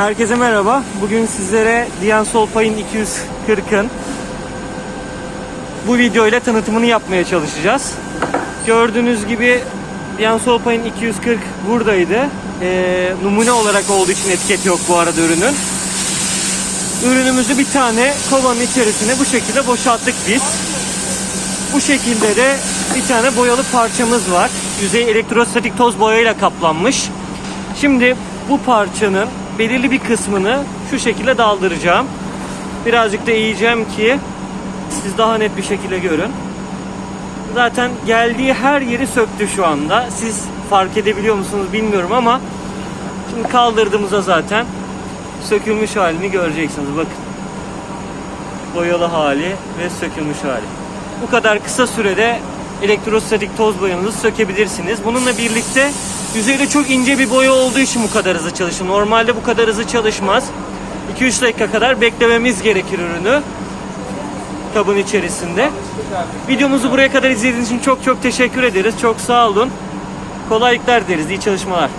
Herkese merhaba. Bugün sizlere Dian Solpay'ın 240'ın bu video ile tanıtımını yapmaya çalışacağız. Gördüğünüz gibi Dian Solpay'ın 240 buradaydı. Ee, numune olarak olduğu için etiket yok bu arada ürünün. Ürünümüzü bir tane kovanın içerisine bu şekilde boşalttık biz. Bu şekilde de bir tane boyalı parçamız var. Yüzey elektrostatik toz boyayla kaplanmış. Şimdi bu parçanın belirli bir kısmını şu şekilde daldıracağım. Birazcık da eğeceğim ki siz daha net bir şekilde görün. Zaten geldiği her yeri söktü şu anda. Siz fark edebiliyor musunuz bilmiyorum ama şimdi kaldırdığımızda zaten sökülmüş halini göreceksiniz. Bakın. Boyalı hali ve sökülmüş hali. Bu kadar kısa sürede elektrostatik toz boyanızı sökebilirsiniz. Bununla birlikte yüzeyde çok ince bir boya olduğu için bu kadar hızlı çalışır. Normalde bu kadar hızlı çalışmaz. 2-3 dakika kadar beklememiz gerekir ürünü kabın içerisinde. Videomuzu buraya kadar izlediğiniz için çok çok teşekkür ederiz. Çok sağ olun. Kolaylıklar deriz. İyi çalışmalar.